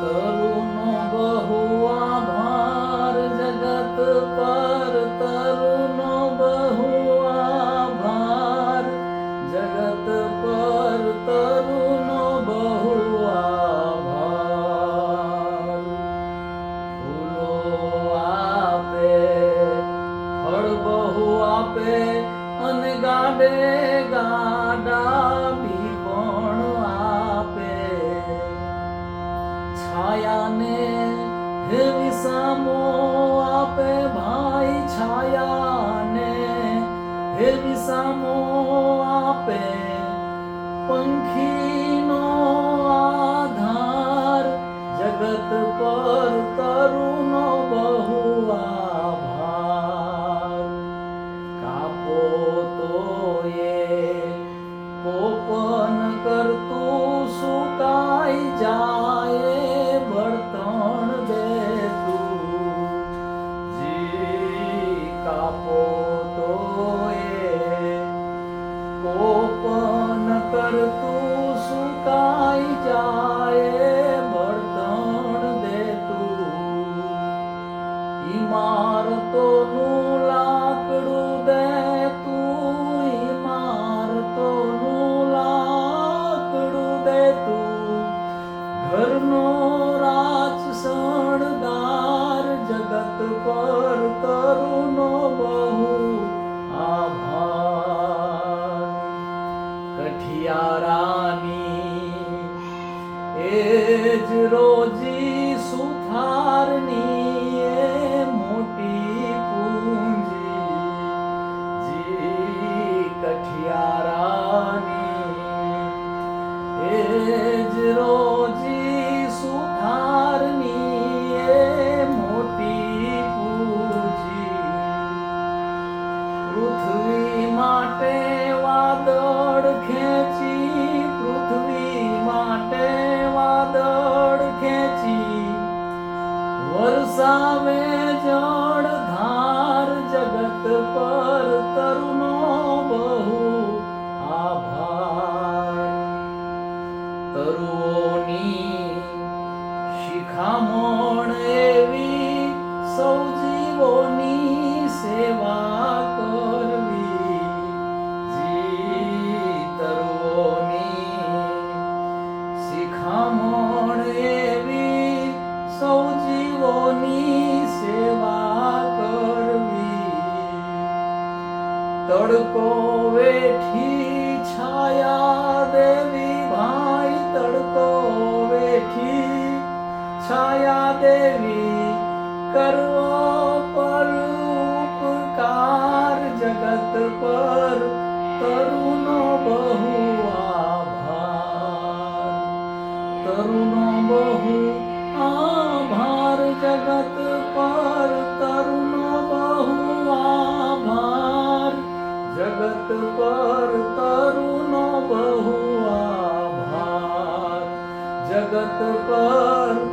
તરુનો બહુ આભાર જગત પર પંખીનો આધાર જગત પર તરુનો બહુ આભાર. કાપો તો એ કોપન કરતું સુકાઈ જાય બળતણ દેતું. જી કાપો તો એ કોપન કરતું સુકાઈ જાય બળતણ रखिया रानी, एज रोजी सुथारनी ए मोटी पूंजी। जी कठिया रानी, एज रोजी सुथारनी ए मोटी पूंजी। पृथ्वी माटे વરસાવે જળ ધાર જગત પર તરુનો બહુ આભાર. તરુઓની શિખામણ એવી સૌ જીવોની સેવા તડકો વેઠી છાયા દેવી ભાઈ તડકો વેઠી છાયા દેવી કરવો પર ઉપકાર જગત પર તરુનો બહુ આભાર. તરુનો બહુ આભાર જગત જગત પર તરુનો બહુ આભાર. જગત પર